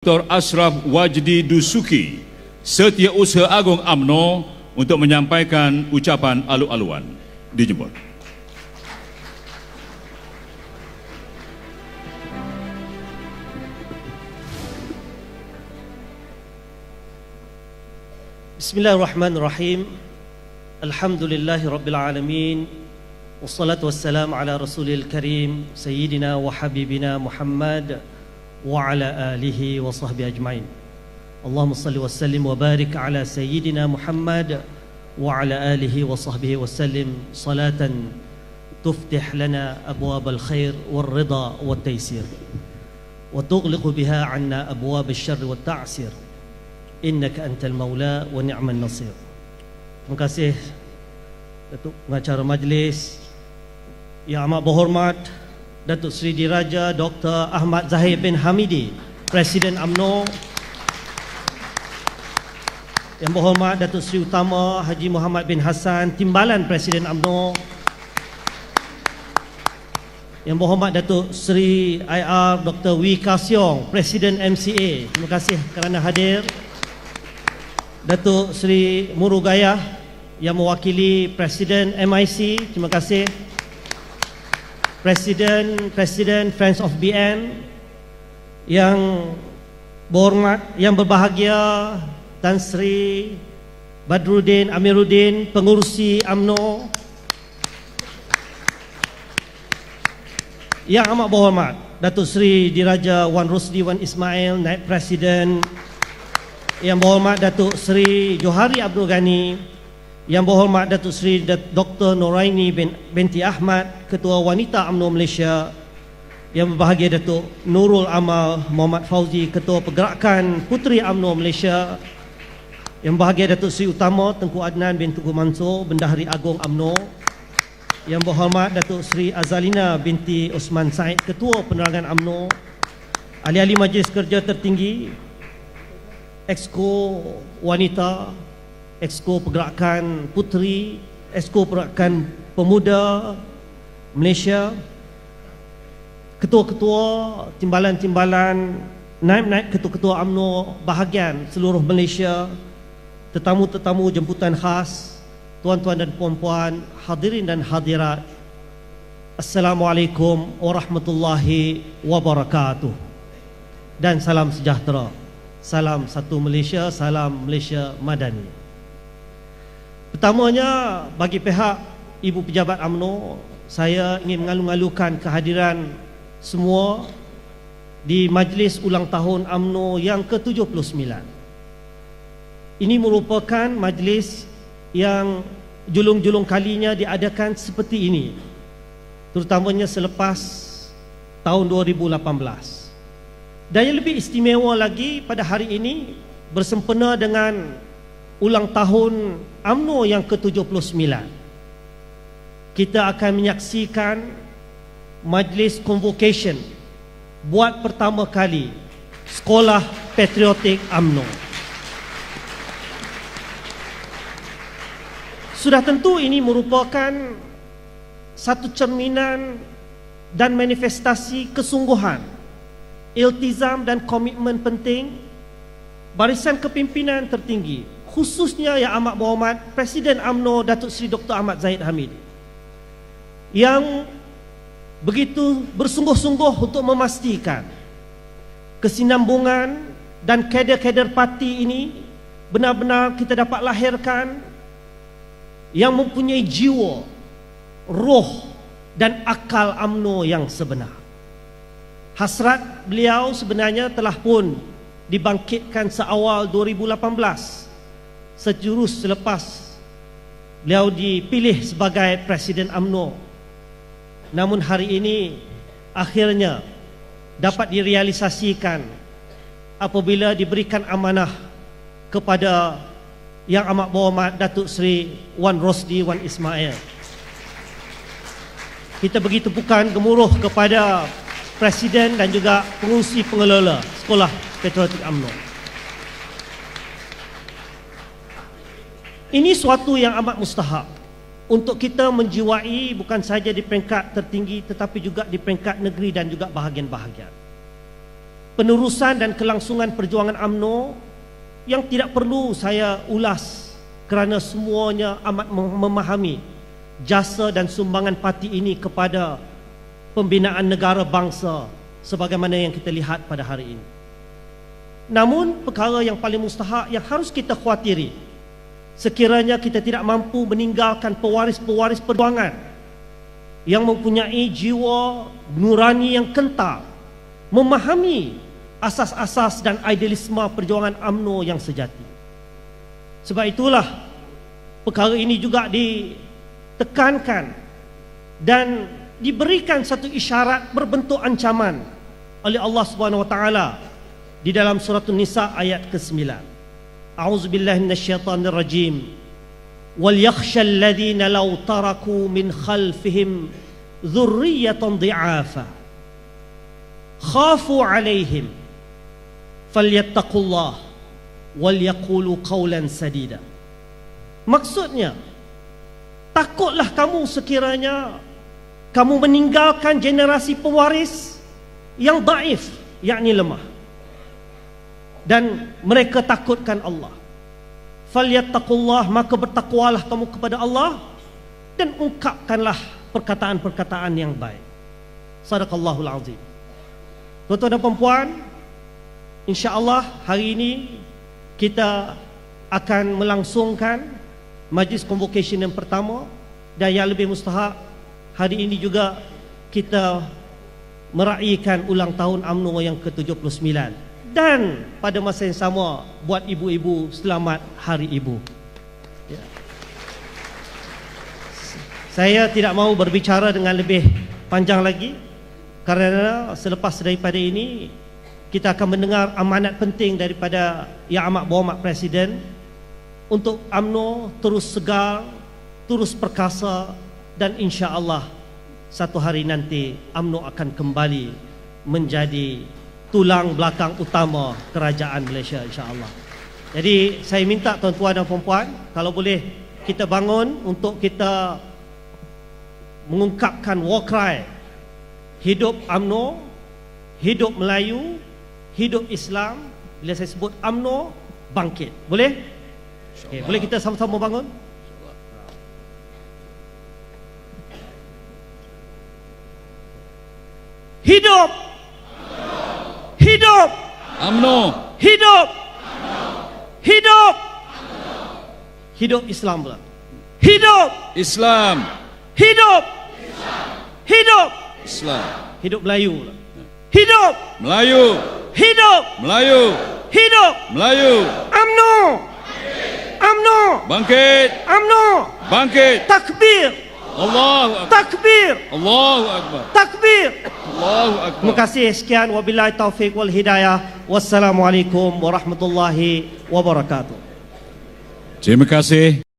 Dr. Ashraf Wajdi Dusuki, Setiausaha Agung AMNO untuk menyampaikan ucapan alu-aluan. Dijemput. Bismillahirrahmanirrahim. Alhamdulillahi rabbil alamin. Wassalatu wassalamu ala Rasulil Karim Sayyidina wa Habibina Muhammad wa ala alihi wa sahbihi ajmain. Allahumma salli wa sallim wa barik ala Sayyidina Muhammad wa ala alihi wa sahbihi wa sallim salatan tuftih lana abwab al-khair wal rida wal taysir wa tughliqu biha anna abwab al-sharr wal ta'sir. Innaka antal maula wa ni'mal nasir. Terima kasih Datuk Pengacara Majlis Yang amat berhormat Datuk Seri Diraja Dr. Ahmad Zahid bin Hamidi Presiden AMNO Yang berhormat Datuk Seri Utama Haji Muhammad bin Hassan Timbalan Presiden AMNO Yang berhormat Datuk Seri IR Dr. Wee Kasyong Presiden MCA Terima kasih kerana hadir Datuk Seri Murugaya yang mewakili Presiden MIC, terima kasih. Presiden Presiden Friends of BN yang berhormat, yang berbahagia Tan Sri Badruddin Amiruddin, pengurusi AMNO. Yang amat berhormat Datuk Seri Diraja Wan Rusdi Wan Ismail, Naib Presiden yang berhormat Datuk Seri Johari Abdul Ghani Yang berhormat Datuk Seri Dr. Noraini binti Ahmad Ketua Wanita UMNO Malaysia Yang berbahagia Datuk Nurul Amal Muhammad Fauzi Ketua Pergerakan Puteri UMNO Malaysia Yang berbahagia Datuk Seri Utama Tengku Adnan bin Tengku Mansur Bendahari Agung UMNO Yang berhormat Datuk Seri Azalina binti Osman Said Ketua Penerangan UMNO Ahli-ahli Majlis Kerja Tertinggi Exco Wanita, Exco Pergerakan Puteri, Exco Pergerakan Pemuda Malaysia, ketua-ketua timbalan-timbalan, naib-naib ketua-ketua UMNO bahagian seluruh Malaysia, tetamu-tetamu jemputan khas, tuan-tuan dan puan-puan, hadirin dan hadirat. Assalamualaikum warahmatullahi wabarakatuh. Dan salam sejahtera. Salam satu Malaysia, salam Malaysia Madani. Pertamanya bagi pihak Ibu Pejabat AMNO, saya ingin mengalu-alukan kehadiran semua di majlis ulang tahun AMNO yang ke-79. Ini merupakan majlis yang julung-julung kalinya diadakan seperti ini. Terutamanya selepas tahun 2018. Dan yang lebih istimewa lagi pada hari ini bersempena dengan ulang tahun AMNO yang ke-79. Kita akan menyaksikan majlis convocation buat pertama kali Sekolah Patriotik AMNO. Sudah tentu ini merupakan satu cerminan dan manifestasi kesungguhan iltizam dan komitmen penting barisan kepimpinan tertinggi khususnya yang amat berhormat Presiden AMNO Datuk Seri Dr. Ahmad Zahid Hamid yang begitu bersungguh-sungguh untuk memastikan kesinambungan dan kader-kader parti ini benar-benar kita dapat lahirkan yang mempunyai jiwa, roh dan akal AMNO yang sebenar. Hasrat beliau sebenarnya telah pun dibangkitkan seawal 2018 sejurus selepas beliau dipilih sebagai Presiden AMNO. Namun hari ini akhirnya dapat direalisasikan apabila diberikan amanah kepada yang amat berhormat Datuk Seri Wan Rosdi Wan Ismail. Kita begitu bukan gemuruh kepada Presiden dan juga pengurusi pengelola Sekolah Patriotik UMNO. Ini suatu yang amat mustahak untuk kita menjiwai bukan saja di peringkat tertinggi tetapi juga di peringkat negeri dan juga bahagian-bahagian. penerusan dan kelangsungan perjuangan AMNO yang tidak perlu saya ulas kerana semuanya amat mem- memahami jasa dan sumbangan parti ini kepada pembinaan negara bangsa sebagaimana yang kita lihat pada hari ini. Namun perkara yang paling mustahak yang harus kita khawatiri sekiranya kita tidak mampu meninggalkan pewaris-pewaris perjuangan yang mempunyai jiwa nurani yang kental memahami asas-asas dan idealisme perjuangan AMNO yang sejati. Sebab itulah perkara ini juga ditekankan dan diberikan satu isyarat berbentuk ancaman oleh Allah Subhanahu wa taala di dalam surah An-Nisa ayat ke-9. أعوذ بالله من الشيطان الرجيم. وليخشى الذين لو تركوا من خلفهم ذرية ضعافا خافوا عليهم. فليتقوا الله وليقولوا قولا سديدا. Maksudnya takutlah kamu sekiranya kamu meninggalkan generasi pewaris yang daif yakni lemah. Dan mereka takutkan Allah. Falyattaqullah maka bertakwalah kamu kepada Allah dan ungkapkanlah perkataan-perkataan yang baik. Sadaqallahul azim. Tuan-tuan dan puan insyaallah hari ini kita akan melangsungkan majlis convocation yang pertama dan yang lebih mustahak hari ini juga kita meraihkan ulang tahun UMNO yang ke-79 dan pada masa yang sama buat ibu-ibu selamat hari ibu. Ya. Saya tidak mahu berbicara dengan lebih panjang lagi kerana selepas daripada ini kita akan mendengar amanat penting daripada Yang Amat Berhormat Presiden untuk UMNO terus segar, terus perkasa dan insya-Allah satu hari nanti UMNO akan kembali menjadi tulang belakang utama kerajaan Malaysia insya-Allah. Jadi saya minta tuan-tuan dan puan-puan kalau boleh kita bangun untuk kita mengungkapkan war cry hidup UMNO, hidup Melayu, hidup Islam. Bila saya sebut UMNO bangkit. Boleh? Okay, boleh kita sama-sama bangun? Hidup! Hidup! UMNO Hidup! Hidup! Hidup Islam pula. Hidup! Islam Hidup! Hidup! Islam Hidup Melayu pula. Hidup! Melayu Hidup! Melayu Hidup! Melayu UMNO! UMNO! bangkit UMNO! bangkit Takbir! Allahu akbar Takbir! Allahu akbar Takbir! Allahu akbar Terima kasih sekian wabillahi taufik wal hidayah. Wassalamualaikum warahmatullahi wabarakatuh. Terima kasih